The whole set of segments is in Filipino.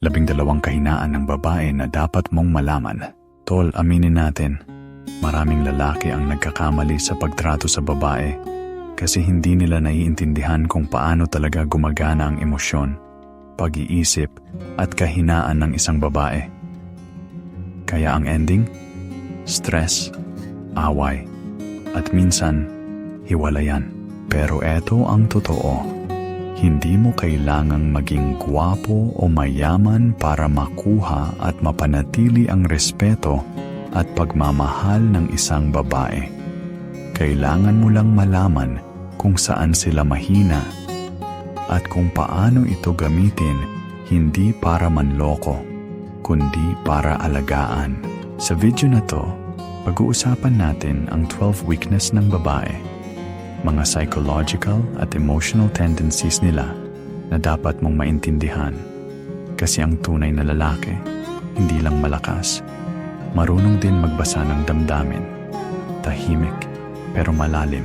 Labing dalawang kahinaan ng babae na dapat mong malaman. Tol, aminin natin, maraming lalaki ang nagkakamali sa pagtrato sa babae kasi hindi nila naiintindihan kung paano talaga gumagana ang emosyon, pag-iisip at kahinaan ng isang babae. Kaya ang ending? Stress, away, at minsan, hiwalayan. Pero eto ang totoo. Hindi mo kailangang maging gwapo o mayaman para makuha at mapanatili ang respeto at pagmamahal ng isang babae. Kailangan mo lang malaman kung saan sila mahina at kung paano ito gamitin hindi para manloko, kundi para alagaan. Sa video na to, pag-uusapan natin ang 12 weakness ng babae mga psychological at emotional tendencies nila na dapat mong maintindihan. Kasi ang tunay na lalaki, hindi lang malakas, marunong din magbasa ng damdamin. Tahimik, pero malalim.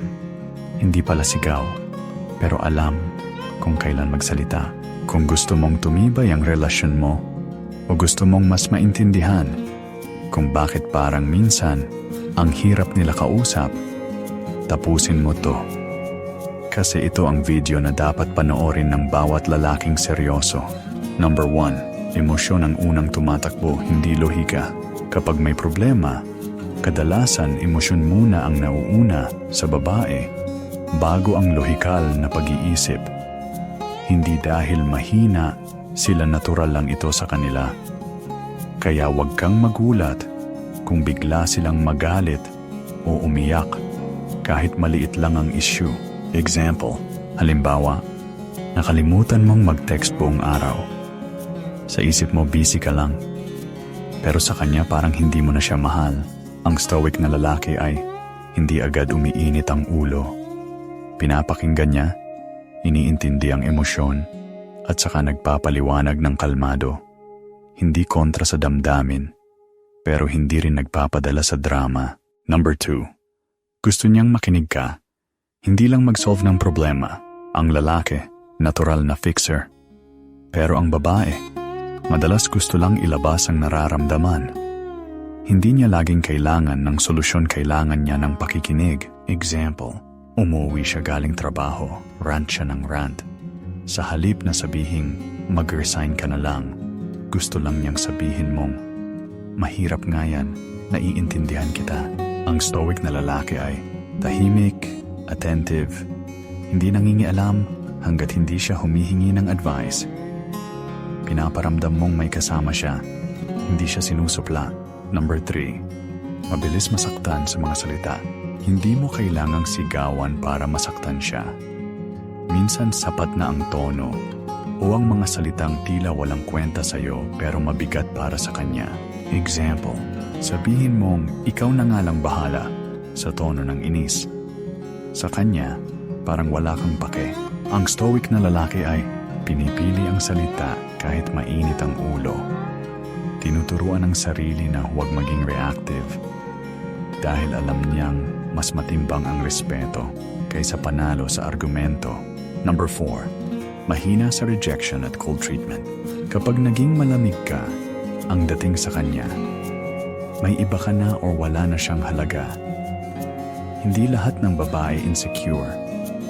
Hindi pala sigaw, pero alam kung kailan magsalita. Kung gusto mong tumibay ang relasyon mo, o gusto mong mas maintindihan kung bakit parang minsan ang hirap nila kausap tapusin mo to. Kasi ito ang video na dapat panoorin ng bawat lalaking seryoso. Number 1. Emosyon ang unang tumatakbo, hindi lohika. Kapag may problema, kadalasan emosyon muna ang nauuna sa babae bago ang lohikal na pag-iisip. Hindi dahil mahina, sila natural lang ito sa kanila. Kaya huwag kang magulat kung bigla silang magalit o umiyak kahit maliit lang ang issue. Example, halimbawa, nakalimutan mong mag-text buong araw. Sa isip mo busy ka lang. Pero sa kanya parang hindi mo na siya mahal. Ang stoic na lalaki ay hindi agad umiinit ang ulo. Pinapakinggan niya, iniintindi ang emosyon, at saka nagpapaliwanag ng kalmado. Hindi kontra sa damdamin, pero hindi rin nagpapadala sa drama. Number 2. Gusto niyang makinig ka. Hindi lang mag-solve ng problema. Ang lalaki, natural na fixer. Pero ang babae, madalas gusto lang ilabas ang nararamdaman. Hindi niya laging kailangan ng solusyon kailangan niya ng pakikinig. Example, umuwi siya galing trabaho, rant siya ng rant. Sa halip na sabihing, mag-resign ka na lang, gusto lang niyang sabihin mong, mahirap nga yan, naiintindihan kita. Ang stoic na lalaki ay tahimik, attentive, hindi nangingialam hanggat hindi siya humihingi ng advice. Pinaparamdam mong may kasama siya, hindi siya sinusupla. Number 3. Mabilis masaktan sa mga salita. Hindi mo kailangang sigawan para masaktan siya. Minsan sapat na ang tono o ang mga salitang tila walang kwenta sa'yo pero mabigat para sa kanya. Example, sabihin mong ikaw na nga lang bahala sa tono ng inis. Sa kanya, parang wala kang pake. Ang stoic na lalaki ay pinipili ang salita kahit mainit ang ulo. Tinuturuan ang sarili na huwag maging reactive dahil alam niyang mas matimbang ang respeto kaysa panalo sa argumento. Number 4. Mahina sa rejection at cold treatment. Kapag naging malamig ka, ang dating sa kanya, may iba ka na or wala na siyang halaga. Hindi lahat ng babae insecure,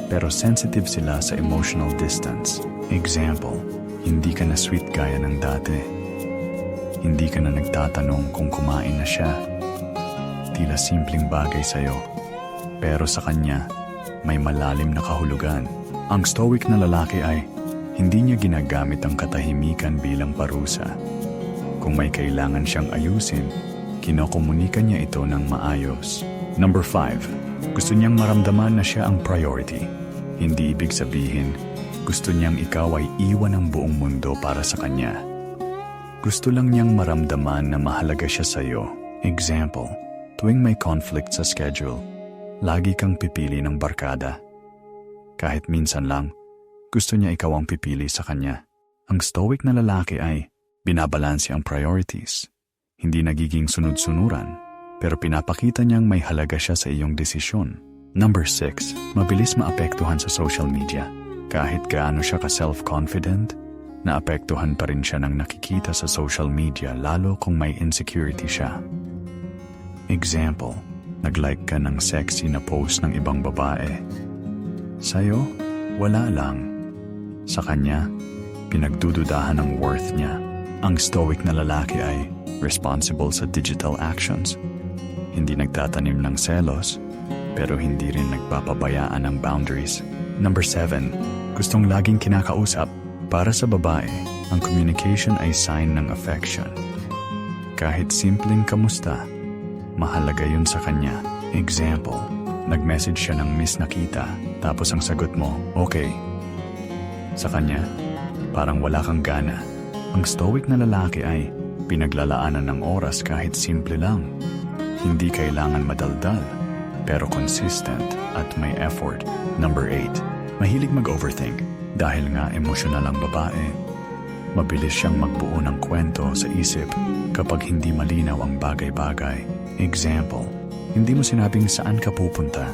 pero sensitive sila sa emotional distance. Example, hindi ka na sweet gaya ng dati. Hindi ka na nagtatanong kung kumain na siya. Tila simpleng bagay sa'yo. Pero sa kanya, may malalim na kahulugan. Ang stoic na lalaki ay hindi niya ginagamit ang katahimikan bilang parusa. Kung may kailangan siyang ayusin, kinokomunika niya ito ng maayos. Number 5. Gusto niyang maramdaman na siya ang priority. Hindi ibig sabihin, gusto niyang ikaw ay iwan ang buong mundo para sa kanya. Gusto lang niyang maramdaman na mahalaga siya sa iyo. Example, tuwing may conflict sa schedule, lagi kang pipili ng barkada. Kahit minsan lang, gusto niya ikaw ang pipili sa kanya. Ang stoic na lalaki ay binabalanse ang priorities. Hindi nagiging sunod-sunuran, pero pinapakita niyang may halaga siya sa iyong desisyon. Number 6. Mabilis maapektuhan sa social media. Kahit gaano siya ka-self-confident, naapektuhan pa rin siya ng nakikita sa social media lalo kung may insecurity siya. Example, nag-like ka ng sexy na post ng ibang babae. Sa'yo, wala lang. Sa kanya, pinagdududahan ang worth niya. Ang stoic na lalaki ay responsible sa digital actions. Hindi nagtatanim ng selos, pero hindi rin nagpapabayaan ng boundaries. Number 7. Gustong laging kinakausap. Para sa babae, ang communication ay sign ng affection. Kahit simpleng kamusta, mahalaga yun sa kanya. Example, nag-message siya ng miss nakita, tapos ang sagot mo, okay. Sa kanya, parang wala kang gana. Ang stoic na lalaki ay pinaglalaanan ng oras kahit simple lang. Hindi kailangan madaldal, pero consistent at may effort. Number 8. Mahilig mag-overthink dahil nga emosyonal ang babae. Mabilis siyang magbuo ng kwento sa isip kapag hindi malinaw ang bagay-bagay. Example, hindi mo sinabing saan ka pupunta.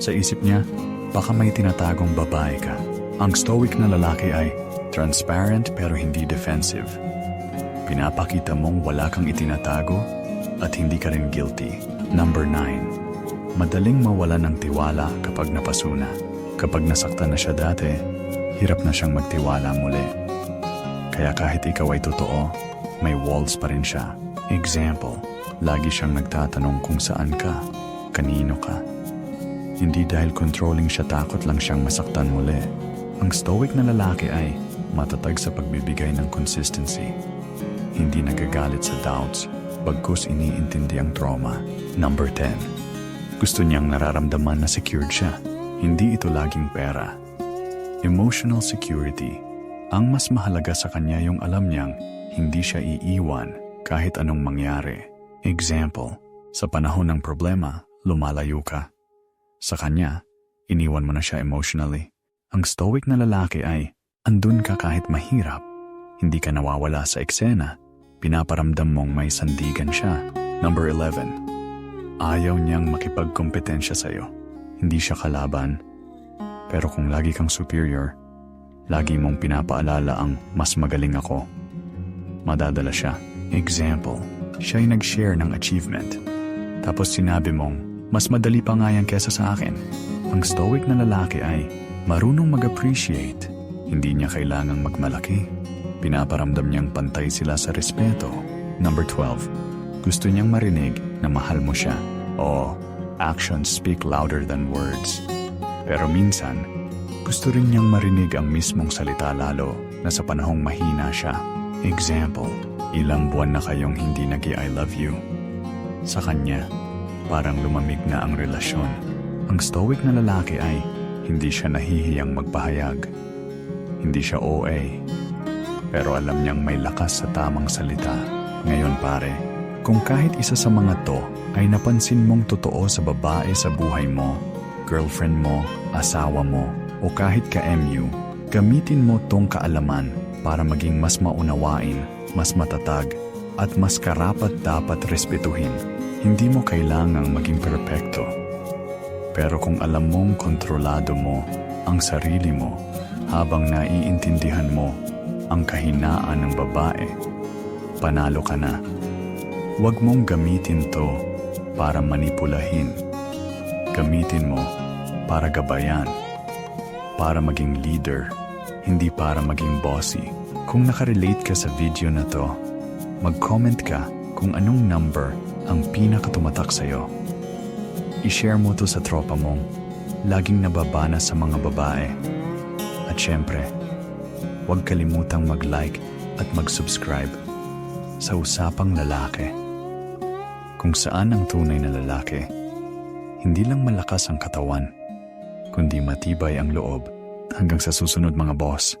Sa isip niya, baka may tinatagong babae ka. Ang stoic na lalaki ay transparent pero hindi defensive. Pinapakita mong wala kang itinatago at hindi ka rin guilty. Number 9. Madaling mawala ng tiwala kapag napasuna. Kapag nasaktan na siya dati, hirap na siyang magtiwala muli. Kaya kahit ikaw ay totoo, may walls pa rin siya. Example, lagi siyang nagtatanong kung saan ka, kanino ka. Hindi dahil controlling siya takot lang siyang masaktan muli. Ang stoic na lalaki ay matatag sa pagbibigay ng consistency. Hindi nagagalit sa doubts, bagkus iniintindi ang trauma. Number 10. Gusto niyang nararamdaman na secured siya. Hindi ito laging pera. Emotional security. Ang mas mahalaga sa kanya yung alam niyang hindi siya iiwan kahit anong mangyari. Example, sa panahon ng problema, lumalayo ka. Sa kanya, iniwan mo na siya emotionally. Ang stoic na lalaki ay, andun ka kahit mahirap. Hindi ka nawawala sa eksena. Pinaparamdam mong may sandigan siya. Number 11. Ayaw niyang makipagkompetensya sa'yo. Hindi siya kalaban. Pero kung lagi kang superior, lagi mong pinapaalala ang mas magaling ako. Madadala siya. Example, siya ay nag-share ng achievement. Tapos sinabi mong, mas madali pa nga yan kesa sa akin. Ang stoic na lalaki ay marunong mag-appreciate. Hindi niya kailangang magmalaki. Pinaparamdam niyang pantay sila sa respeto. Number 12. Gusto niyang marinig na mahal mo siya. Oo, actions speak louder than words. Pero minsan, gusto rin niyang marinig ang mismong salita lalo na sa panahong mahina siya. Example, ilang buwan na kayong hindi nag I love you. Sa kanya, parang lumamig na ang relasyon. Ang stoic na lalaki ay hindi siya nahihiyang magpahayag. Hindi siya OA. Pero alam niyang may lakas sa tamang salita. Ngayon pare, kung kahit isa sa mga to ay napansin mong totoo sa babae sa buhay mo, girlfriend mo, asawa mo, o kahit ka-MU, gamitin mo tong kaalaman para maging mas maunawain, mas matatag, at mas karapat dapat respetuhin. Hindi mo kailangang maging perpekto. Pero kung alam mong kontrolado mo ang sarili mo habang naiintindihan mo ang kahinaan ng babae, panalo ka na. Huwag mong gamitin to para manipulahin. Gamitin mo para gabayan, para maging leader, hindi para maging bossy. Kung nakarelate ka sa video na to, mag-comment ka kung anong number ang pinakatumatak sa'yo. I-share mo to sa tropa mong laging nababana sa mga babae. At syempre, huwag kalimutang mag-like at mag-subscribe sa Usapang Lalaki. Kung saan ang tunay na lalaki, hindi lang malakas ang katawan, kundi matibay ang loob hanggang sa susunod mga boss.